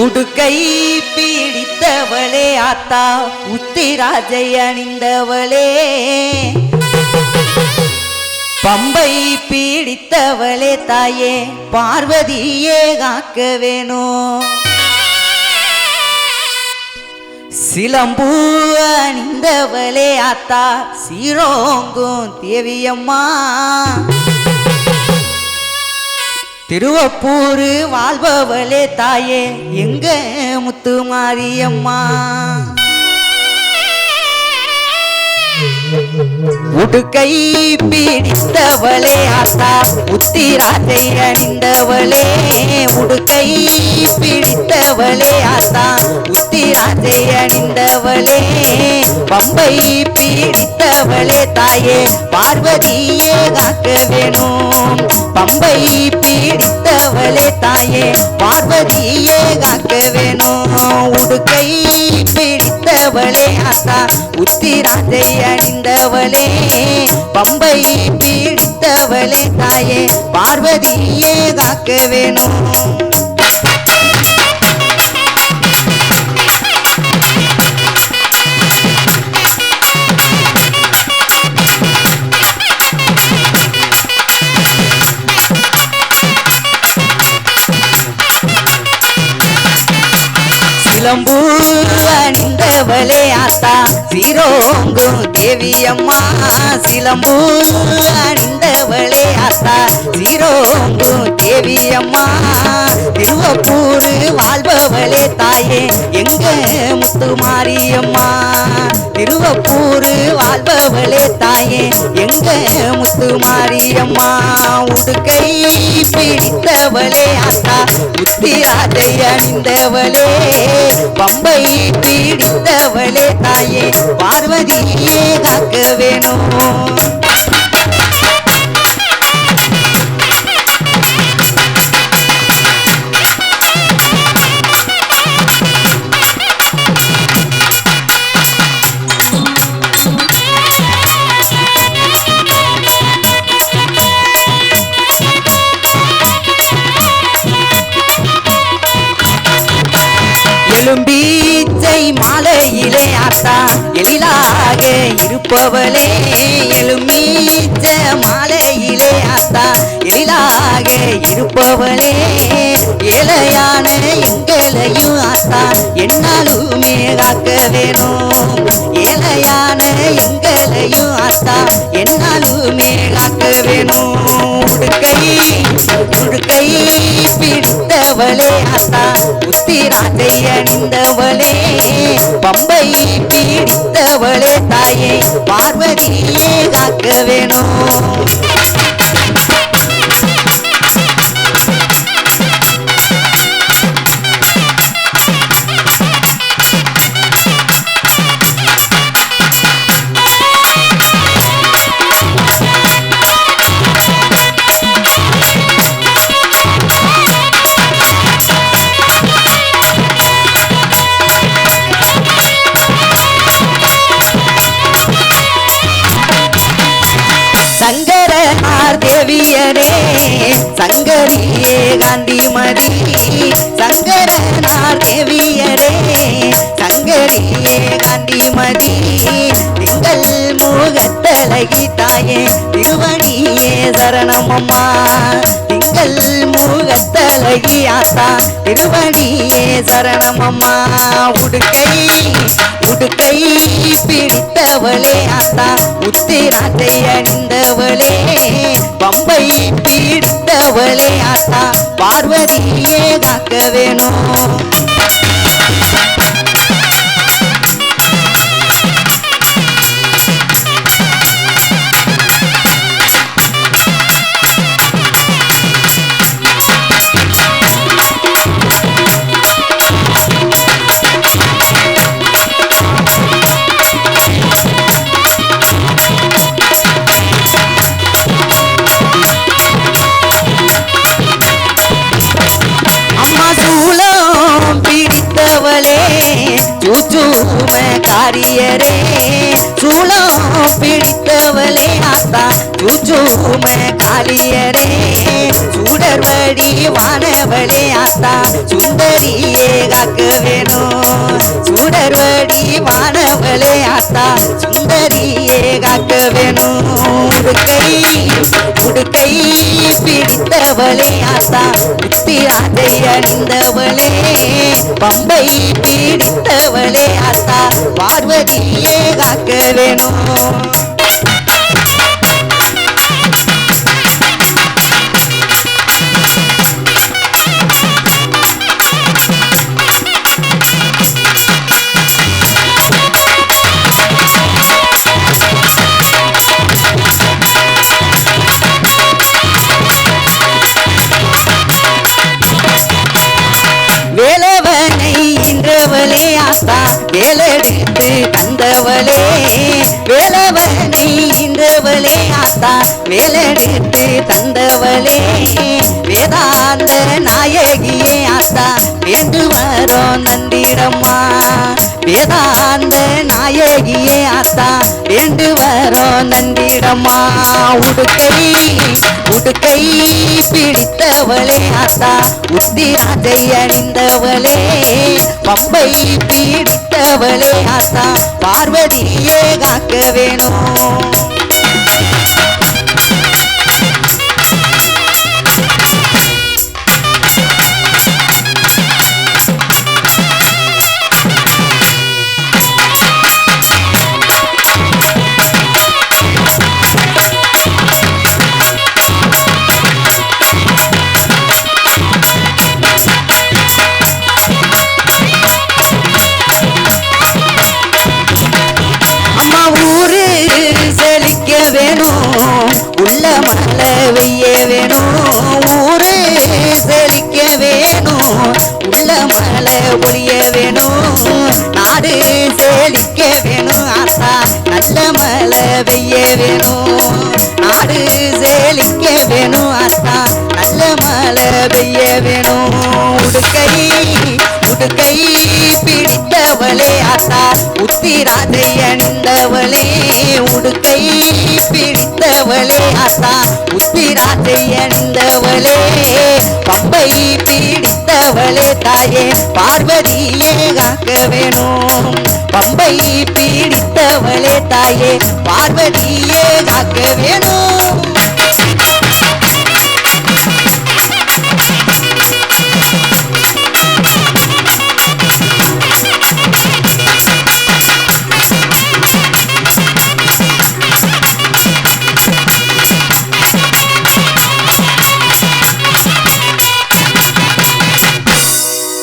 உடுக்கை பீடித்தவளே ஆத்தா உத்திராஜை அணிந்தவளே. பம்பை பீடித்தவளே தாயே பார்வதியே காக்க வேணும். சிலம்பூ அணிந்தவளே ஆத்தா சீரோங்கும் தேவியம்மா. திருவப்பூர் வாழ்பவளே தாயே எங்க முத்து மாரியம்மா? உடுக்கை பீடித்தவளே ஆத்தா உத்திராஜை அணிந்தவளே. உடுக்கை பிடித்தவளே ஆத்தா உத்திராஜை அணிந்தவளே. பம்பை பீடித்தவளே தாயே பார்வதியே காக்க வேணும். பம்பை பீடித்தவளே தாயே பார்வதியே காக்க வேணும். உடுக்கை பீடித்தவளே ஆத்தா உத்திராஜை அணிந்தவளே. பம்பை பீடித்தவளே தாயே பார்வதியே காக்க வேணும். சிலம்பூ அணிந்தவளே ஆத்தா சிரோங்கும் தேவியம்மா சிலம்பு அணிந்தவளே ஆத்தா சிரோங்கும் தேவி அம்மா திருவப்பூர் வாழ்பவளே தாயே எங்க முத்து மாரியம்மா திருவப்பூர் வாழ்பவளே தாயே எங்க முத்து மாரியம்மா உடுக்கை பிடித்தவளே ஆத்தா உத்திராதை அணிந்தவளே பம்பை பீடித்தவளே தாயே பார்வதியே காக்க வேணும். மாலையிலே ஆத்தா எழிலாக இருப்பவளே. எழுமீச்ச மாலையிலே ஆத்தா எழிலாக இருப்பவளே. ஏழையான எங்களையும் ஆத்தா என்னாலுமே காக்க வேணும். ஏழையான எங்களையும் ஆத்தா என்னாலுமே காக்க வேணும். உடுக்கை உடுக்கை பிடித்தவளே ஆத்தா உத்திராட்டை அணிந்தவளே பார்வதியே காக்க வேணும். சங்கரனார் தேவியரே சங்கரியே காந்திமதி சங்கரனார் தேவியரே சங்கரியே காந்திமதி திங்கள் மூகத்தலகி தாயே திருவணியே சரணமம்மா திங்கள் மூகத்த அழகியாத்தா திருவணியே சரணமம்மா. உடுக்கை உடுக்கை பிடித்தவளே ஆத்தா உத்திராட்டை அணிந்தவளே. பம்பை பிடித்தவளே ஆத்தா பார்வதியே காக்க வேணும். அரியரே காரியரே சூளம் பிடித்தவளே ஆத்தா சூச்சூம காரியரே சுடர்வடி வானவளே ஆத்தா சுந்தரியே காக்க வேணும் சுடர்வடி வானவளே ஆத்தா சுந்தரியே காக்க வேணும் உடுக்கை பிடித்தவளே ஆசா உத்தி புத்திராதை அணிந்தவளே. பம்பை பிடித்தவளே ஆசா பார்வதியே காக்க வேணும். வேலவனை இந்தவளே ஆத்தா வேலெடுத்து தந்தவளே. வேதாந்த நாயகியே ஆத்தா என்று வரோம் நந்திடம்மா. வேதாந்த நாயகியே அத்தா வேண்டு வரோம் நந்திடம்மா உடுக்கை உடுக்கை பிடித்தவளே அத்தா உத்திராஜை அணிந்தவளே. பம்பை பீடித்தவளே அத்தா பார்வதியே காக்க வேணும். மழை வேணும். நாடு செழிக்க வேணும். ஆத்தா நல்ல மழை பெய்ய வேணும். நாடு செழிக்க வேணும். ஆத்தா நல்ல மழை பெய்ய வேணும். உடுக்கை உடுக்கை பிடித்தவளே ஆத்தா உத்திராதை அணிந்தவளே. உடுக்கை பிடித்த பிடித்தவளே ஆத்தா உத்திராசை அணிந்தவளே. பம்பை பீடித்தவளே தாயே பார்வதியே காக்க வேணும். பம்பை பீடித்தவளே தாயே பார்வதியே காக்க வேணும்.